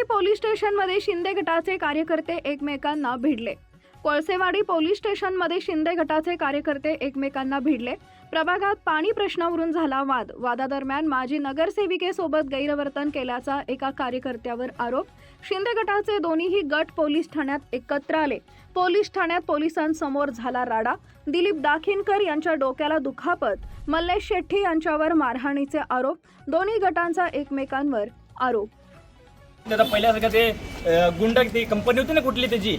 Police स्टेशनमध्ये शिंदे गटाचे कार्यकर्ते एकमेकांना भिडले. कोळसेवाडी पोलीस स्टेशनमध्ये शिंदे गटाचे कार्यकर्ते एकमेकांना भिडले. प्रभागात पाणी प्रश्नावरून झाला वाद. वादादरम्यान माजी नगरसेविकेसोबत गैरवर्तन केल्याचा एका कार्यकर्त्यावर आरोप. शिंदे गटाचे दोन्हीही गट पोलीस ठाण्यात एकत्र आले. पोलीस ठाण्यात पोलिसांसमोर झाला राडा. दिलीप दाखिनकर यांच्या डोक्याला दुखापत. मल्लेश शेट्टी यांच्यावर मारहाणीचे आरोप. दोन्ही गटांचा एकमेकांवर आरोप. त्याचा पहिल्यासारखं ते गुंड ती कंपनी होती ना कुठली त्याची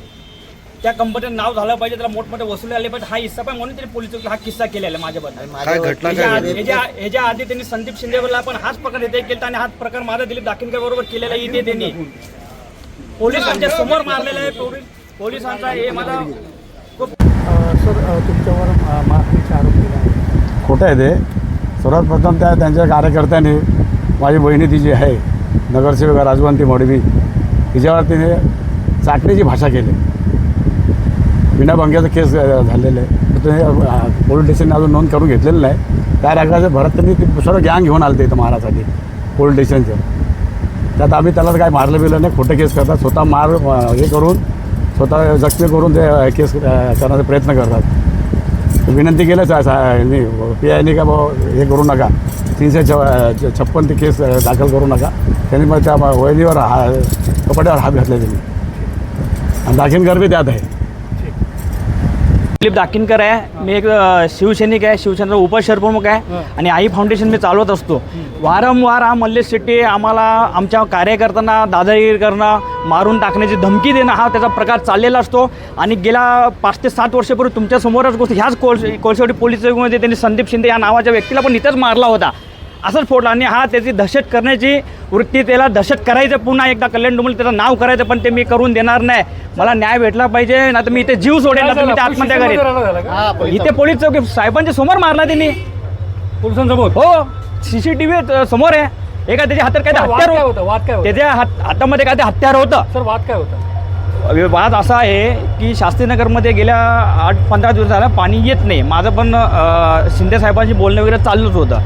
त्या कंपनीचं नाव झालं पाहिजे त्याला मोठमोठे वसुली आले पाहिजे हा हिस्सा पण म्हणून त्यांनी पोलीस हा किस्सा केलेला आहे माझ्याबद्दल. काय घटना ह्याच्या काय आधी- त्यांनी संदीप शिंदेला पण हाच प्रकार इथे केला आणि हाच प्रकार माझा दिलीप दाखिनकर बरोबर केलेला इथे त्यांनी. पोलिसांच्या समोर मारलेला आहे पोलीस पोलिसांचा हे माझा खूप सर अ, तुमच्यावर अ, मारहाणीचे आरोप केले आहे खोटं आहे ते? सर्वात प्रथम त्या त्यांच्या कार्यकर्त्यांनी माझी बहिणी ती जी आहे. नगरसेविका राजवंती मोडवी तिच्यावर तिने चाटण्याची भाषा केली. विनाभंग्याचं केस अ, झालेलं आहे. तर ते पोलीस स्टेशनने अजून नोंद करून घेतलेलं नाही. त्या रागाचं भरत त्यांनी ते सर्व गँग घेऊन आले ते इथं मारासाठी पोलीस स्टेशनचं. त्यात आम्ही त्याला काय मारलं बिरलं नाही खोटं केस करतात. स्वतः मार हे करून स्वतः जखमी करून ते केस करण्याचा प्रयत्न करतात. विनंती केलंच सा- पी आयने का भाऊ हे करू नका. तीनशे छ छप्पन ते केस दाखल करू नका. त्यांनी मग त्या वहिनीवर हा कपड्यावर हात घातले त्यांनी. आणि दाखिनकर बी त्यात आहे. दिलीप दाखिनकर आहे मी एक शिवसैनिक आहे शिवसेनेचा उपशहरप्रमुख आहे आणि आई फाउंडेशन मी चालवत असतो। वारंवार हा मल्लेश शेट्टी आम्हाला आमच्या कार्यकर्त्यांना दादागिरी करणं मारून टाकण्याची धमकी देणं हा त्याचा प्रकार चाललेला असतो. आणि गेल्या पाच ते सात वर्षापूर्वी तुमच्यासमोरच गोष्ट ह्याच कोळस कोळसेवाडी पोलीस चौकीमध्ये त्यांनी संदीप शिंदे या नावाच्या व्यक्तीला पण इथंच मारला होता. असंच फोडला. आणि हा त्याची दहशत करण्याची वृत्ती त्याला दहशत करायचं पुन्हा एकदा. कल्याण डोंबल त्याचं नाव करायचं पण ते मी करून देणार नाही. मला न्याय भेटला पाहिजे ना तर मी इथे जीव सोडेल ना तर मी आत्महत्या करेन. इथे पोलीस चौकी साहेबांच्या समोर मारला त्यांनी पोलिसांसमोर? हो सीसीटीव्ही समोर आहे. एका त्याच्या हातात काय हत्यार होतं. त्याच्या हात हातामध्ये काय ते हत्यार होतं. सर वाद काय होता? वाद असा आहे की शास्त्रीनगरमध्ये गेल्या आठ पंधरा दिवस झाला पाणी येत नाही. माझं पण शिंदे साहेबांशी बोलणं वगैरे चालूच होतं.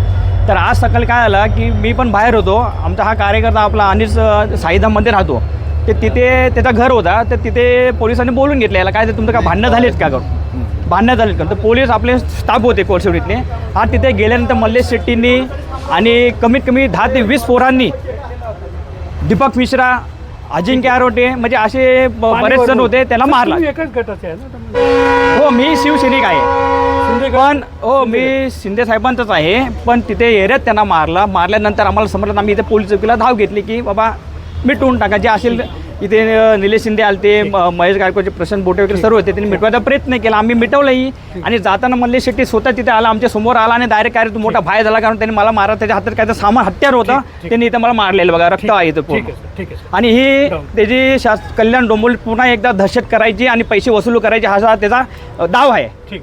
तर आज सकाळी काय आलं की मी पण बाहेर होतो. आमचा हा कार्यकर्ता आपला अनिस साईधाममध्ये राहतो. ते तिथे त्याचा घर होता. तर तिथे पोलिसांनी बोलून घेतलं याला. काय ते तुमचं काय भांडणं झालीत का करून भांडणं झालीत का? तर पोलीस आपले स्टाफ होते कोळसवडीतले हा तिथे गेल्यानंतर मल्लेश शेट्टींनी आणि कमीत कमी दहा ते वीस पोरांनी दीपक मिश्रा अजिंक्य आरोटे म्हणजे असे ब- बरेच जण होते त्याला मारला. तुम्ही एकच गटाचे आहे ना त्यामुळे हो मी शिवसैनिक आहे. पण हो मी शिंदे साहेबांचाच आहे पण तिथे एरियात त्यांना मारला. मारल्यानंतर आम्हाला समजलं आम्ही इथे पोलीस चौकीला धाव घेतली की बाबा मिटवून टाका जे असेल इथे निलेश शिंदे आलते महेश गायकवाडचे प्रशांत बोटे वगैरे सर्व होते. त्यांनी मिटवायचा प्रयत्न केला. आम्ही मिटवलंही. आणि जाताना मल्लेश शेट्टी स्वतः तिथे आला आमच्यासमोर आला आणि डायरेक्ट काय तू मोठा भाय झाला कारण त्यांनी मला मारा त्याच्या हातात काय ते सामान हत्यार होतं. त्यांनी इथं मला मारलेलं बघा रक्त आहे सर. आणि ही त्याची शास कल्याण डोंबोली पुन्हा एकदा दहशत करायची आणि पैसे वसूल करायचे हा असा त्याचा डाव आहे. ठीक